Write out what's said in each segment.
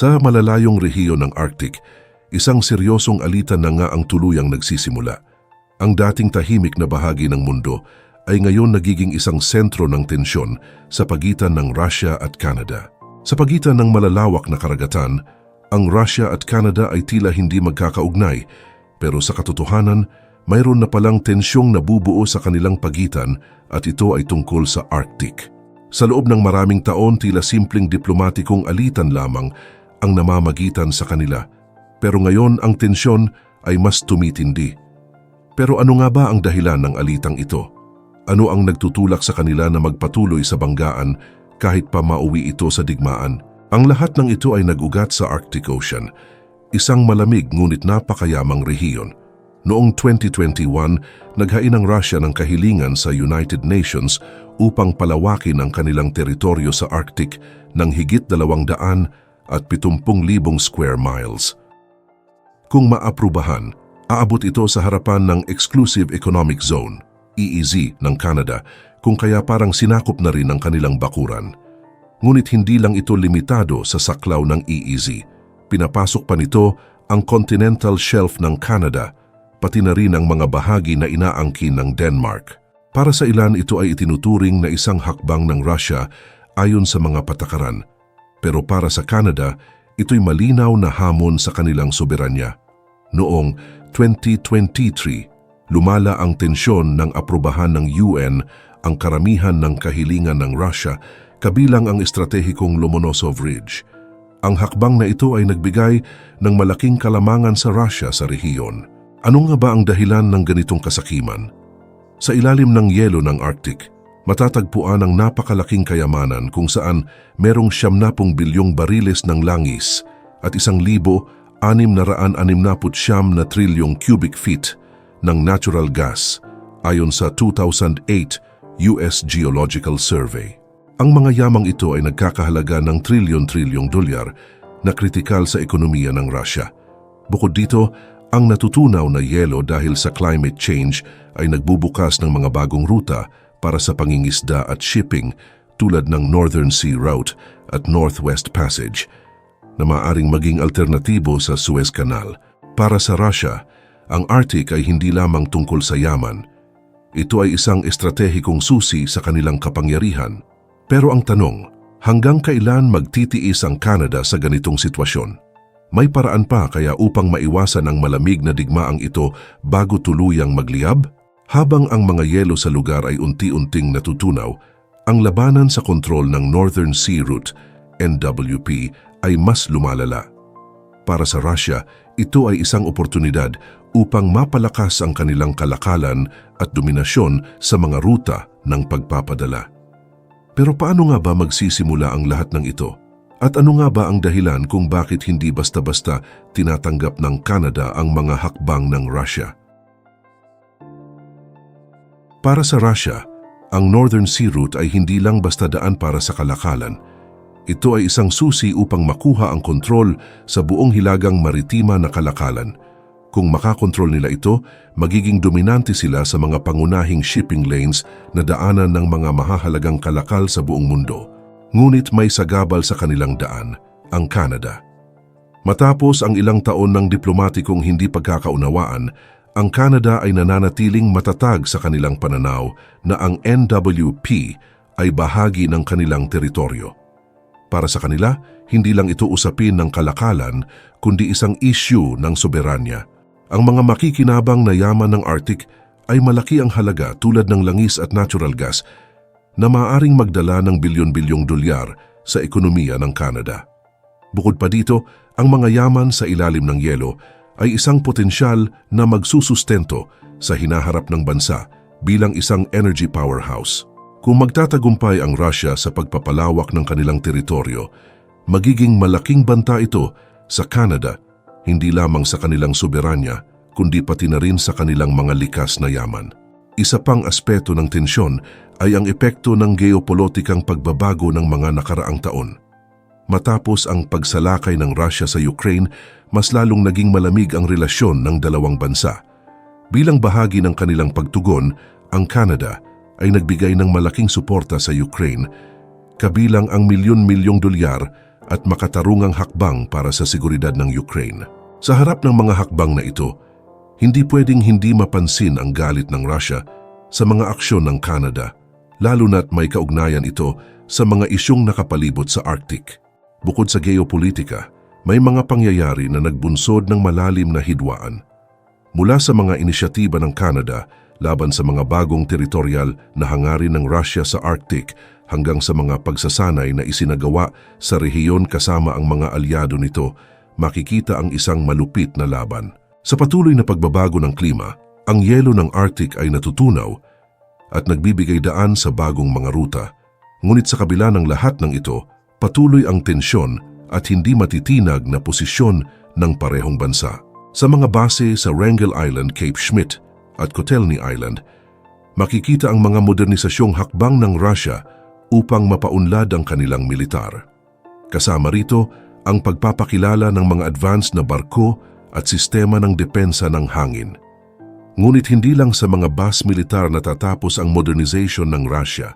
Sa malalayong rehiyon ng Arctic, isang seryosong alitan na nga ang tuluyang nagsisimula. Ang dating tahimik na bahagi ng mundo ay ngayon nagiging isang sentro ng tensyon sa pagitan ng Russia at Canada. Sa pagitan ng malalawak na karagatan, ang Russia at Canada ay tila hindi magkakaugnay pero sa katotohanan, mayroon na palang tensyong nabubuo sa kanilang pagitan at ito ay tungkol sa Arctic. Sa loob ng maraming taon, tila simpleng diplomatikong alitan lamang ang namamagitan sa kanila. Pero ngayon ang tensyon ay mas tumitindi. Pero ano nga ba ang dahilan ng alitang ito? Ano ang nagtutulak sa kanila na magpatuloy sa banggaan kahit pa mauwi ito sa digmaan? Ang lahat ng ito ay nagugat sa Arctic Ocean, isang malamig ngunit napakayamang rehiyon. Noong 2021, naghain ang Russia ng kahilingan sa United Nations upang palawakin ang kanilang teritoryo sa Arctic ng higit 200 at 70,000 square miles. Kung maaprubahan, aabot ito sa harapan ng Exclusive Economic Zone, EEZ ng Canada, kung kaya parang sinakop na rin ang kanilang bakuran. Ngunit hindi lang ito limitado sa saklaw ng EEZ. Pinapasok pa nito ang continental shelf ng Canada, pati na rin ang mga bahagi na inaangkin ng Denmark. Para sa ilan ito ay itinuturing na isang hakbang ng Russia ayon sa mga patakaran. Pero para sa Canada, ito'y malinaw na hamon sa kanilang soberanya. Noong 2023, lumala ang tensyon ng aprubahan ng UN ang karamihan ng kahilingan ng Russia kabilang ang estratehikong Lomonosov Ridge. Ang hakbang na ito ay nagbigay ng malaking kalamangan sa Russia sa rehiyon. Ano nga ba ang dahilan ng ganitong kasakiman? Sa ilalim ng yelo ng Arctic, matatagpuan ang napakalaking kayamanan kung saan merong siyamnapong bilyong bariles ng langis at isang libo anim na raan anim naput siyam na trilyong cubic feet ng natural gas ayon sa 2008 US Geological Survey. Ang mga yamang ito ay nagkakahalaga ng trilyon-trilyong dolyar na kritikal sa ekonomiya ng Russia. Bukod dito, ang natutunaw na yelo dahil sa climate change ay nagbubukas ng mga bagong ruta para sa pangingisda at shipping tulad ng Northern Sea Route at Northwest Passage na maaring maging alternatibo sa Suez Canal. Para sa Russia, ang Arctic ay hindi lamang tungkol sa yaman. Ito ay isang estratehikong susi sa kanilang kapangyarihan. Pero ang tanong, hanggang kailan magtitiis ang Canada sa ganitong sitwasyon? May paraan pa kaya upang maiwasan ang malamig na digmaang ito bago tuluyang magliyab? Habang ang mga yelo sa lugar ay unti-unting natutunaw, ang labanan sa kontrol ng Northern Sea Route, NWP, ay mas lumalala. Para sa Russia, ito ay isang oportunidad upang mapalakas ang kanilang kalakalan at dominasyon sa mga ruta ng pagpapadala. Pero paano nga ba magsisimula ang lahat ng ito? At ano nga ba ang dahilan kung bakit hindi basta-basta tinatanggap ng Canada ang mga hakbang ng Russia? Para sa Russia, ang Northern Sea Route ay hindi lang basta daan para sa kalakalan. Ito ay isang susi upang makuha ang kontrol sa buong hilagang maritima na kalakalan. Kung makakontrol nila ito, magiging dominante sila sa mga pangunahing shipping lanes na daanan ng mga mahahalagang kalakal sa buong mundo. Ngunit may sagabal sa kanilang daan, ang Canada. Matapos ang ilang taon ng diplomatikong hindi pagkakaunawaan, ang Canada ay nananatiling matatag sa kanilang pananaw na ang NWP ay bahagi ng kanilang teritoryo. Para sa kanila, hindi lang ito usapin ng kalakalan, kundi isang issue ng soberanya. Ang mga makikinabang na yaman ng Arctic ay malaki ang halaga tulad ng langis at natural gas na maaaring magdala ng bilyon-bilyong dolyar sa ekonomiya ng Canada. Bukod pa dito, ang mga yaman sa ilalim ng yelo ay isang potensyal na magsusustento sa hinaharap ng bansa bilang isang energy powerhouse. Kung magtatagumpay ang Russia sa pagpapalawak ng kanilang teritoryo, magiging malaking banta ito sa Canada, hindi lamang sa kanilang soberanya, kundi pati na rin sa kanilang mga likas na yaman. Isa pang aspeto ng tensyon ay ang epekto ng geopolitikang pagbabago ng mga nakaraang taon. Matapos ang pagsalakay ng Russia sa Ukraine, mas lalong naging malamig ang relasyon ng dalawang bansa. Bilang bahagi ng kanilang pagtugon, ang Canada ay nagbigay ng malaking suporta sa Ukraine, kabilang ang milyon-milyong dolyar at makatarungang hakbang para sa seguridad ng Ukraine. Sa harap ng mga hakbang na ito, hindi pwedeng hindi mapansin ang galit ng Russia sa mga aksyon ng Canada, lalo na't may kaugnayan ito sa mga isyong nakapalibot sa Arctic. Bukod sa geopolitika, may mga pangyayari na nagbunsod ng malalim na hidwaan. Mula sa mga inisyatiba ng Canada laban sa mga bagong teritorial na hangarin ng Russia sa Arctic hanggang sa mga pagsasanay na isinagawa sa rehiyon kasama ang mga alyado nito, makikita ang isang malupit na laban. Sa patuloy na pagbabago ng klima, ang yelo ng Arctic ay natutunaw at nagbibigay daan sa bagong mga ruta. Ngunit sa kabila ng lahat ng ito, patuloy ang tensyon at hindi matitinag na posisyon ng parehong bansa. Sa mga base sa Wrangel Island, Cape Schmidt at Kotelny Island, makikita ang mga modernisasyong hakbang ng Russia upang mapaunlad ang kanilang militar. Kasama rito ang pagpapakilala ng mga advanced na barko at sistema ng depensa ng hangin. Ngunit hindi lang sa mga bas militar natatapos ang modernization ng Russia.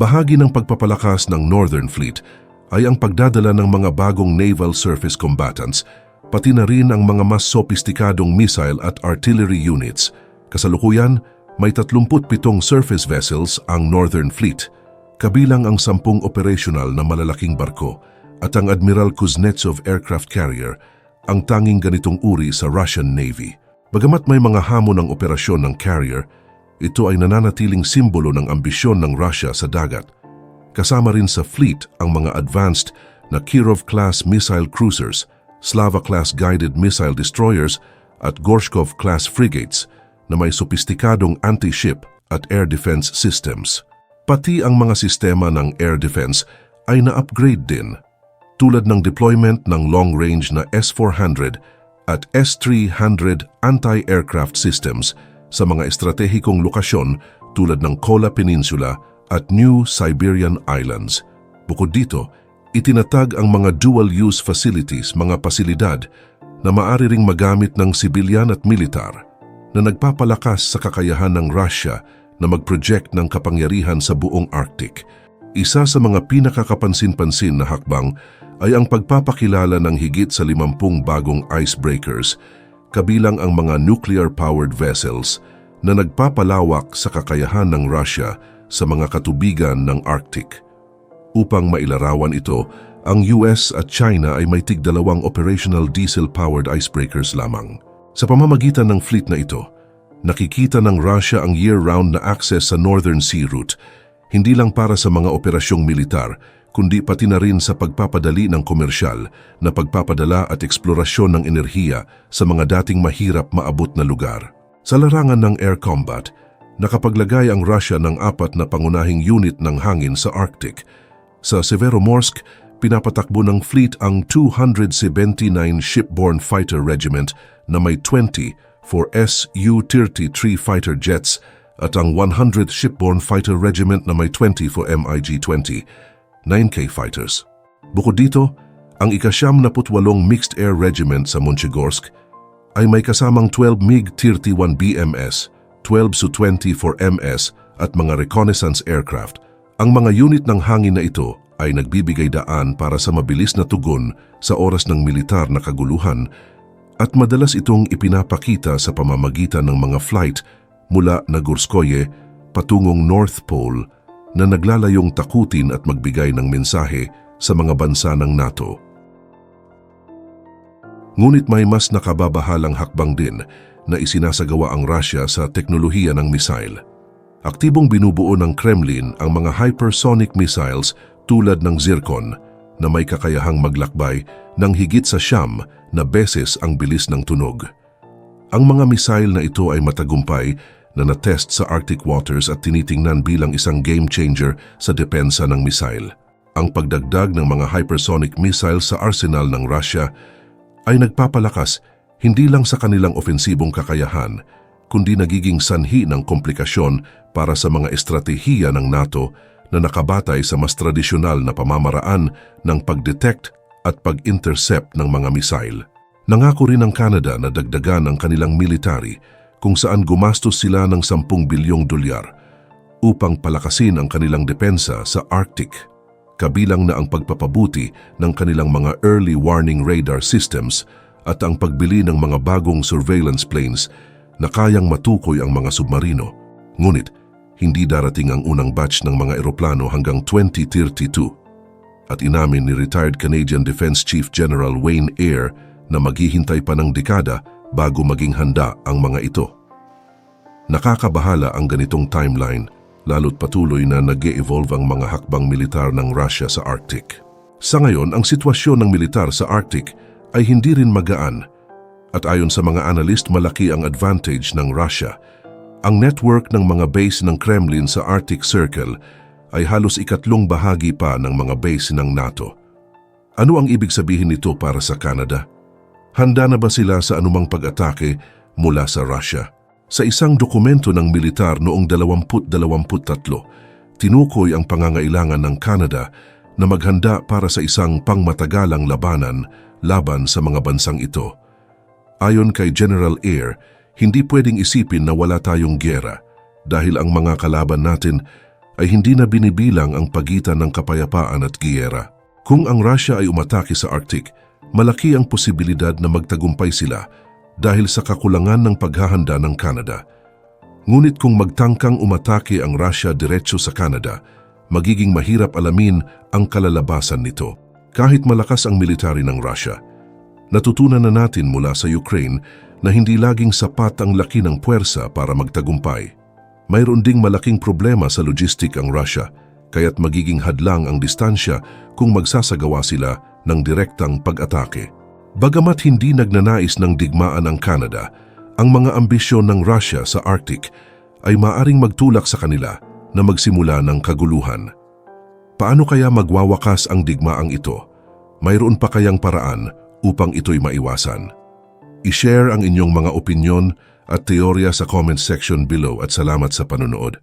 Bahagi ng pagpapalakas ng Northern Fleet ay ang pagdadala ng mga bagong naval surface combatants, pati na rin ang mga mas sopistikadong missile at artillery units. Kasalukuyan, may 37 surface vessels ang Northern Fleet, kabilang ang 10 operational na malalaking barko at ang Admiral Kuznetsov aircraft carrier, ang tanging ganitong uri sa Russian Navy. Bagamat may mga hamon ng operasyon ng carrier, ito ay nananatiling simbolo ng ambisyon ng Russia sa dagat. Kasama rin sa fleet ang mga advanced na Kirov-class missile cruisers, Slava-class guided missile destroyers at Gorshkov-class frigates na may sopistikadong anti-ship at air defense systems. Pati ang mga sistema ng air defense ay na-upgrade din, tulad ng deployment ng long-range na S-400 at S-300 anti-aircraft systems sa mga estratehikong lokasyon tulad ng Kola Peninsula at New Siberian Islands. Bukod dito, itinatag ang mga dual-use facilities, mga pasilidad na maaari ring magamit ng sibilyan at militar na nagpapalakas sa kakayahan ng Russia na mag-project ng kapangyarihan sa buong Arctic. Isa sa mga pinakakapansin-pansin na hakbang ay ang pagpapakilala ng higit sa 50 bagong icebreakers kabilang ang mga nuclear-powered vessels na nagpapalawak sa kakayahan ng Russia sa mga katubigan ng Arctic. Upang mailarawan ito, ang US at China ay may tigdalawang operational diesel-powered icebreakers lamang. Sa pamamagitan ng fleet na ito, nakikita ng Russia ang year-round na access sa Northern Sea Route, hindi lang para sa mga operasyong militar, kundi pati na rin sa pagpapadali ng komersyal na pagpapadala at eksplorasyon ng enerhiya sa mga dating mahirap maabot na lugar. Sa larangan ng air combat, nakapaglagay ang Russia ng apat na pangunahing unit ng hangin sa Arctic. Sa Severomorsk, pinapatakbo ng fleet ang 279 Shipborne Fighter Regiment na may 20 for Su-33 fighter jets at ang 100 Shipborne Fighter Regiment na may 20 for MiG-20 9K fighters. Bukod dito, ang ikasyam na putwalong Mixed Air Regiment sa Monchegorsk ay may kasamang 12 MiG-31 BMS, 12 Su-20 for MS at mga reconnaissance aircraft. Ang mga unit ng hangin na ito ay nagbibigay daan para sa mabilis na tugon sa oras ng militar na kaguluhan at madalas itong ipinapakita sa pamamagitan ng mga flight mula Nagorskoye patungong North Pole na naglalayong takutin at magbigay ng mensahe sa mga bansa ng NATO. Ngunit may mas nakababahalang hakbang din na isinasagawa ang Russia sa teknolohiya ng missile. Aktibong binubuo ng Kremlin ang mga hypersonic missiles tulad ng Zircon na may kakayahang maglakbay ng higit sa siyam na beses ang bilis ng tunog. Ang mga missile na ito ay matagumpay na natest sa Arctic waters at tinitingnan bilang isang game changer sa depensa ng missile. Ang pagdagdag ng mga hypersonic missile sa arsenal ng Russia ay nagpapalakas hindi lang sa kanilang ofensibong kakayahan, kundi nagiging sanhi ng komplikasyon para sa mga estratehiya ng NATO na nakabatay sa mas tradisyonal na pamamaraan ng pagdetect at pag-intercept ng mga missile. Nangako rin ang Canada na dagdagan ang kanilang military kung saan gumastos sila ng 10 bilyong dolyar upang palakasin ang kanilang depensa sa Arctic. Kabilang na ang pagpapabuti ng kanilang mga early warning radar systems at ang pagbili ng mga bagong surveillance planes na kayang matukoy ang mga submarino. Ngunit, hindi darating ang unang batch ng mga eroplano hanggang 2032. At inamin ni retired Canadian Defense Chief General Wayne Eyre na maghihintay pa ng dekada bago maging handa ang mga ito. Nakakabahala ang ganitong timeline lalo't patuloy na nag evolve ang mga hakbang militar ng Russia sa Arctic. Sa ngayon, ang sitwasyon ng militar sa Arctic ay hindi rin magaan at ayon sa mga analyst malaki ang advantage ng Russia. Ang network ng mga base ng Kremlin sa Arctic Circle ay halos ikatlong bahagi pa ng mga base ng NATO. Ano ang ibig sabihin nito para sa Canada? Handa na ba sila sa anumang pag-atake mula sa Russia? Sa isang dokumento ng militar noong 2023, tinukoy ang pangangailangan ng Canada na maghanda para sa isang pangmatagalang labanan laban sa mga bansang ito. Ayon kay General Eyre, hindi pwedeng isipin na wala tayong gyera dahil ang mga kalaban natin ay hindi na binibilang ang pagitan ng kapayapaan at giyera. Kung ang Russia ay umatake sa Arctic, malaki ang posibilidad na magtagumpay sila dahil sa kakulangan ng paghahanda ng Canada. Ngunit kung magtangkang umatake ang Russia diretso sa Canada, magiging mahirap alamin ang kalalabasan nito. Kahit malakas ang military ng Russia, natutunan na natin mula sa Ukraine na hindi laging sapat ang laki ng puwersa para magtagumpay. Mayroon ding malaking problema sa logistic ang Russia, kaya't magiging hadlang ang distansya kung magsasagawa sila ng direktang pag-atake. Bagamat hindi nagnanais ng digmaan ang Canada, ang mga ambisyon ng Russia sa Arctic ay maaring magtulak sa kanila na magsimula ng kaguluhan. Paano kaya magwawakas ang digmaang ito? Mayroon pa kayang paraan upang ito'y maiwasan? I-share ang inyong mga opinyon at teorya sa comment section below at salamat sa panonood.